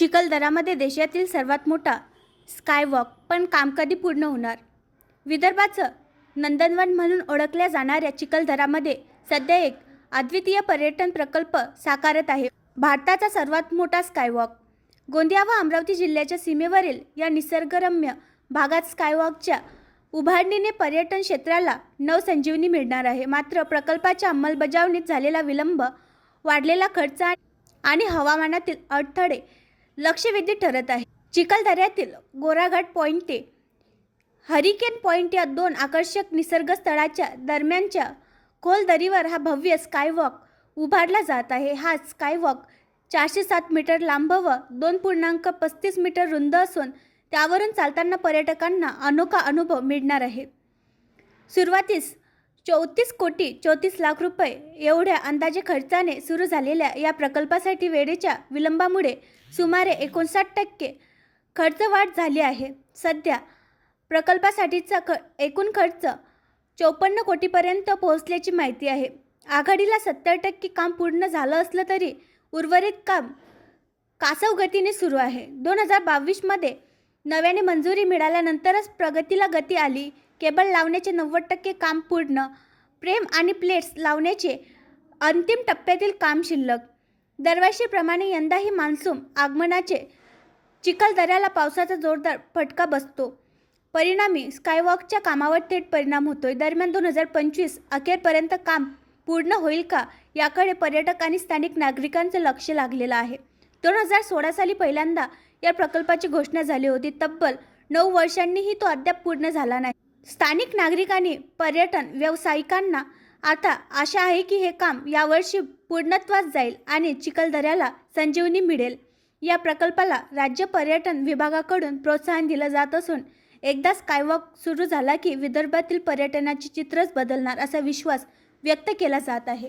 चिखलदरामध्ये देशातील सर्वात मोठा स्कायवॉक पण काम कधी पूर्ण होणार? विदर्भाचं नंदनवन म्हणून ओळखल्या जाणाऱ्या चिखलदरामध्ये सध्या एक अद्वितीय पर्यटन प्रकल्प साकारत आहे. भारताचा सर्वात मोठा स्कायवॉक. गोंदिया व अमरावती जिल्ह्याच्या सीमेवरील या निसर्गरम्य भागात स्कायवॉकच्या उभारणीने पर्यटन क्षेत्राला नवसंजीवनी मिळणार आहे. मात्र प्रकल्पाच्या अंमलबजावणीत झालेला विलंब वाढलेला खर्च आणि हवामानातील अडथळे लक्षवेधी ठरत आहे. चिखलदऱ्यातील गोराघाट पॉईंट ते हरिकेन पॉईंट या दोन आकर्षक निसर्ग स्थळाच्या दरम्यानच्या खोल दरीवर हा भव्य स्कायवॉक उभारला जात आहे. हा स्कायवॉक चारशे सात मीटर लांब व दोन पूर्णांक पस्तीस मीटर रुंद असून त्यावरून चालताना पर्यटकांना अनोखा अनुभव मिळणार आहे. सुरुवातीस चौतीस कोटी चौतीस लाख रुपये एवढ्या अंदाजे खर्चाने सुरू झालेल्या या प्रकल्पासाठी वेळेच्या विलंबामुळे सुमारे एकोणसाठ टक्के खर्च वाढ झाली आहे. सध्या प्रकल्पासाठीचा ख एकूण खर्च चौपन्न कोटीपर्यंत पोहोचल्याची माहिती आहे. आघाडीला सत्तर टक्के काम पूर्ण झालं असलं तरी उर्वरित काम कासव गतीने सुरू आहे. दोन हजार बावीसमध्ये नव्याने मंजुरी मिळाल्यानंतरच प्रगतीला गती आली. केबल लावण्याचे नव्वद टक्के काम पूर्ण. प्रेम आणि प्लेट्स लावण्याचे अंतिम टप्प्यातील काम शिल्लक. दरवर्षीप्रमाणे यंदाही मान्सून आगमनाचे चिखलदऱ्याला पावसाचा जोरदार फटका बसतो. परिणामी स्कायवॉकच्या कामावर थेट परिणाम होतोय. दरम्यान दोन हजार पंचवीस अखेरपर्यंत काम पूर्ण होईल का याकडे पर्यटक आणि स्थानिक नागरिकांचं लक्ष लागलेलं आहे. दोन हजार सोळा साली पहिल्यांदा या प्रकल्पाची घोषणा झाली होती. तब्बल नऊ वर्षांनीही तो अद्याप पूर्ण झाला नाही. स्थानिक नागरिकांनी पर्यटन व्यावसायिकांना आता आशा आहे की हे काम यावर्षी पूर्णत्वास जाईल आणि चिखलदऱ्याला संजीवनी मिळेल. या प्रकल्पाला राज्य पर्यटन विभागाकडून प्रोत्साहन दिलं जात असून एकदा स्कायवॉक सुरू झाला की विदर्भातील पर्यटनाचे चित्रच बदलणार असा विश्वास व्यक्त केला जात आहे.